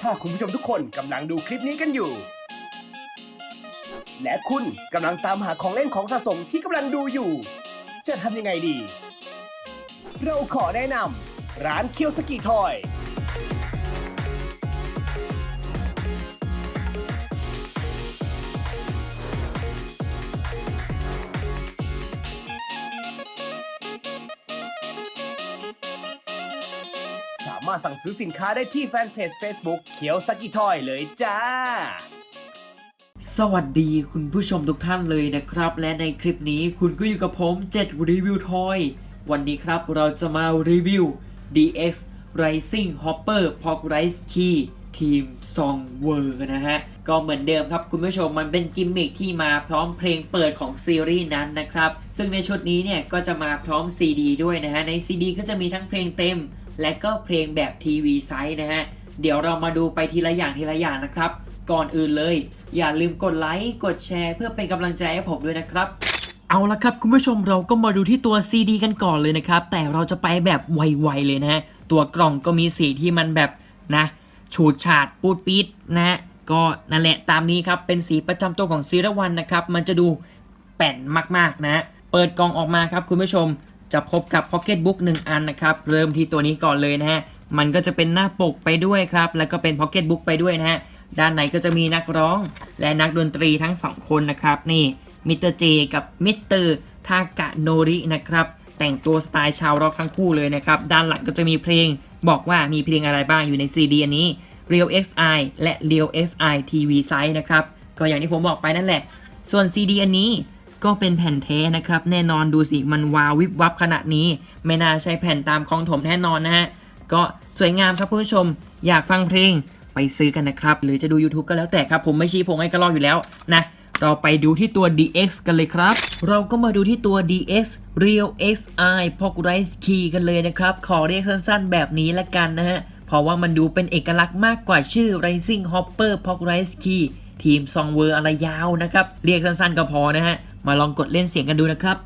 ถ้าคุณผู้ชมทุกคนกำลังดูคลิปนี้กันอยู่ และคุณกำลังตามหาของเล่นของสะสมที่กำลังดูอยู่ จะทำยังไงดี เราขอแนะนำร้านเคียวสกีทอยามารถสั่งซื้อสินค้าได้ที่แฟนเพจ Facebook เขียวสกิทอยเลยจ้า สวัสดีคุณผู้ชมทุกท่านเลยนะครับ และในคลิปนี้คุณก็อยู่กับผม 7 รีวิวทอยวันนี้ครับเราจะมารีวิว DX Rising Hopper p o c Rise Key ทีมซองเวอร์นะฮะ ก็เหมือนเดิมครับคุณผู้ชมมันเป็นกิมมิคที่มาพร้อมเพลงเปิดของซีรีส์นั้นนะครับ ซึ่งในชุดนี้เนี่ยก็จะมาพร้อม CD ด้วยนะฮะ ใน CD ก็จะมีทั้งเพลงเต็ม และก็เพลงแบบทีวีไซส์นะฮะ เดี๋ยวเรามาดูไปทีละอย่างทีละอย่างนะครับ ก่อนอื่นเลย อย่าลืมกดไลค์กดแชร์ เพื่อเป็นกำลังใจให้ผมด้วยนะครับ เอาละครับคุณผู้ชมเราก็มาดูที่ตัว CD กันก่อนเลยนะครับ แต่เราจะไปแบบไวๆเลยนะฮะ ตัวกล่องก็มีสีที่มันแบบนะฉูดฉาดปูดปี๊ดนะฮะก็นั่นแหละตามนี้ครับ เป็นสีประจำตัวของซีรวันนะครับ มันจะดูแป่นมากๆนะฮะเปิดกล่องออกมาครับคุณผู้ชม จะพบกับพ็อกเก็ตบุ๊กหนึ่งอันนะครับ เริ่มที่ตัวนี้ก่อนเลยนะฮะ มันก็จะเป็นหน้าปกไปด้วยครับ แล้วก็เป็นพ็อกเก็ตบุ๊กไปด้วยนะฮะ ด้านในก็จะมีนักร้องและนักดนตรีทั้งสองคนนะครับ นี่มิสเตอร์เจกับมิสเตอร์ทากะโนรินะครับ แต่งตัวสไตล์ชาวร็อกทั้งคู่เลยนะครับ ด้านหลังก็จะมีเพลง บอกว่ามีเพลงอะไรบ้างอยู่ในซีดีอันนี้ Real XI และ Real XI TV Size นะครับ ก็อย่างที่ผมบอกไปนั่นแหละ ส่วน CD อันนี้ ก็เป็นแผ่นแท้นะครับ แน่นอนดูสิมันวาววิบวับขนาดนี้ ไม่น่าใช้แผ่นตามคลองถมแน่นอนนะฮะ ก็สวยงามครับคุณผู้ชม อยากฟังเพลงไปซื้อกันนะครับ หรือจะดู YouTube ก็แล้วแต่ครับ ผมไม่ชี้พงให้กระลอกอยู่แล้วนะเราไปดูที่ตัว DX กันเลยครับ เราก็มาดูที่ตัว DX Real XI p o c Rise Key กันเลยนะครับ ขอเรียกสั้นๆ แบบนี้ละกันนะฮะ เพราะว่ามันดูเป็นเอกลักษณ์มากกว่าชื่อ Rising Hopper p o c Rise Key ทีมซองเวอร์อะไรยาวนะครับ เรียกสั้นๆ ก็พอนะฮะ มาลองกดเล่นเสียงกันดูนะครับ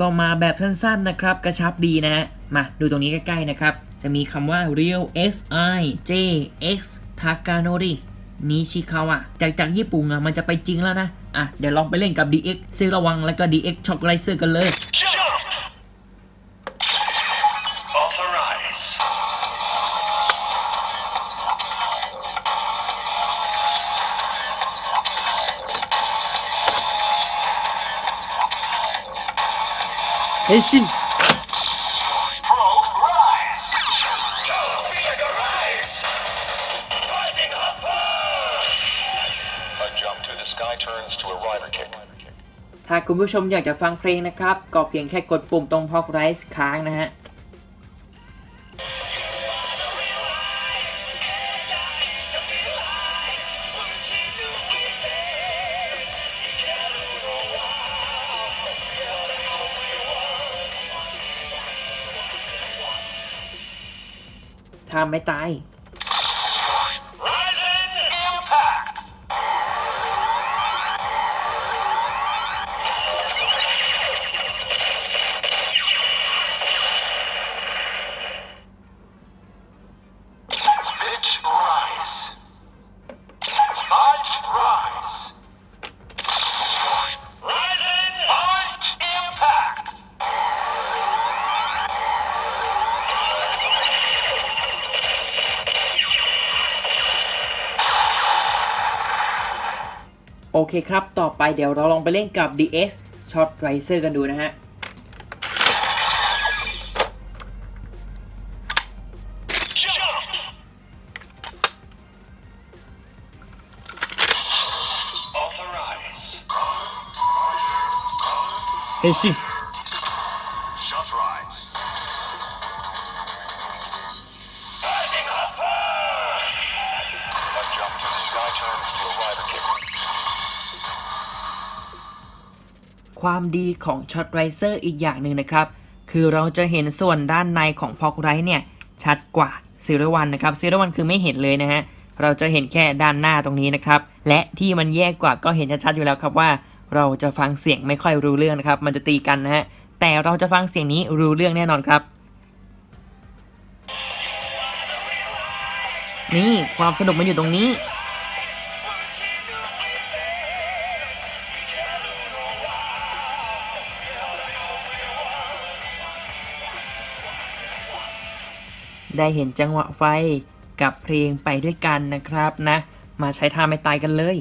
ก็มาแบบสั้นๆนะครับ กระชับดีนะฮะ มาดูตรงนี้ใกล้ๆนะครับ จะมีคำว่า real s i j x takanori นิชิคาวะจากจากญี่ปุ่นอะมันจะไปจริงแล้วนะ อะ เดี๋ยวลองไปเล่นกับ DX ซื้อระวังแล้วก็ DX Shock Riser กันเลย Jump! Authorize. เฮชิน ถ้าคุณผู้ชมอยากจะฟังเพลงนะครับ ก็เพียงแค่กดปุ่มตรง Pop Rise ค้างนะฮะถ้าไม่ตาย โอเคครับ ต่อไปเดี๋ยวเราลองไปเล่นกับ DS Shot Riser กันดูนะฮะ Jump. Authorize. ความดีของ Shot Riser อีกอย่างหนึ่งนะครับ คือเราจะเห็นส่วนด้านในของพอกไรเนี่ยชัดกว่าซีรวันนะครับซีรวันคือไม่เห็นเลยนะฮะเราจะเห็นแค่ด้านหน้าตรงนี้นะครับ และที่มันแยกกว่าก็เห็นชัดๆอยู่แล้วครับว่า เราจะฟังเสียงไม่ค่อยรู้เรื่องนะครับ มันจะตีกันนะฮะแต่เราจะฟังเสียงนี้รู้เรื่องแน่นอนครับ นี่ความสนุกมันอยู่ตรงนี้ ได้เห็นจังหวะไฟกับเพลงไปด้วยกันนะครับนะ มาใช้ท่าไม่ตายกันเลย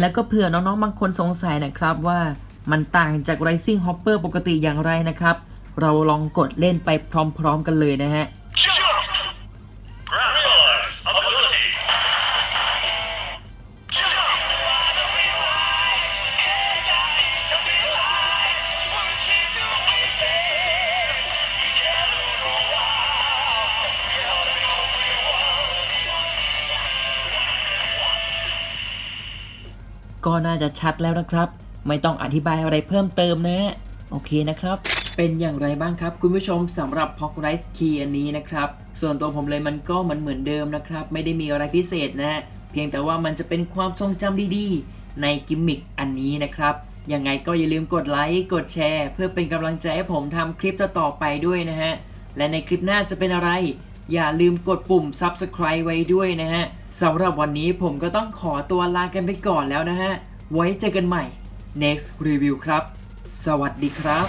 แล้วก็เผื่อน้องๆบางคนสงสัยนะครับว่า มันต่างจาก Rising Hopper ปกติอย่างไรนะครับ เราลองกดเล่นไปพร้อมๆกันเลยนะฮะก็น่าจะชัดแล้วนะครับ ไม่ต้องอธิบายอะไรเพิ่มเติมนะฮะโอเคนะครับ เป็นอย่างไรบ้างครับ คุณผู้ชมสำหรับ p o c r i s e Key อันนี้นะครับ ส่วนตัวผมเลยมันก็เหมือนเหมือนเดิมนะครับ ไม่ได้มีอะไรพิเศษนะฮะเพียงแต่ว่ามันจะเป็นความทรงจำดีๆ ในกิมมิคอันนี้นะครับยังไงก็อย่าลืมกดไลค์กดแชร์ เพื่อเป็นกำลังใจให้ผมทำคลิปต่อๆไปด้วยนะฮะ และในคลิปหน้าจะเป็นอะไร อย่าลืมกดปุ่ม subscribe ไว้ด้วยนะฮะสำหรับวันนี้ผมก็ต้องขอตัวลากันไปก่อนแล้วนะฮะ ไว้เจอกันใหม่ next review ครับ สวัสดีครับ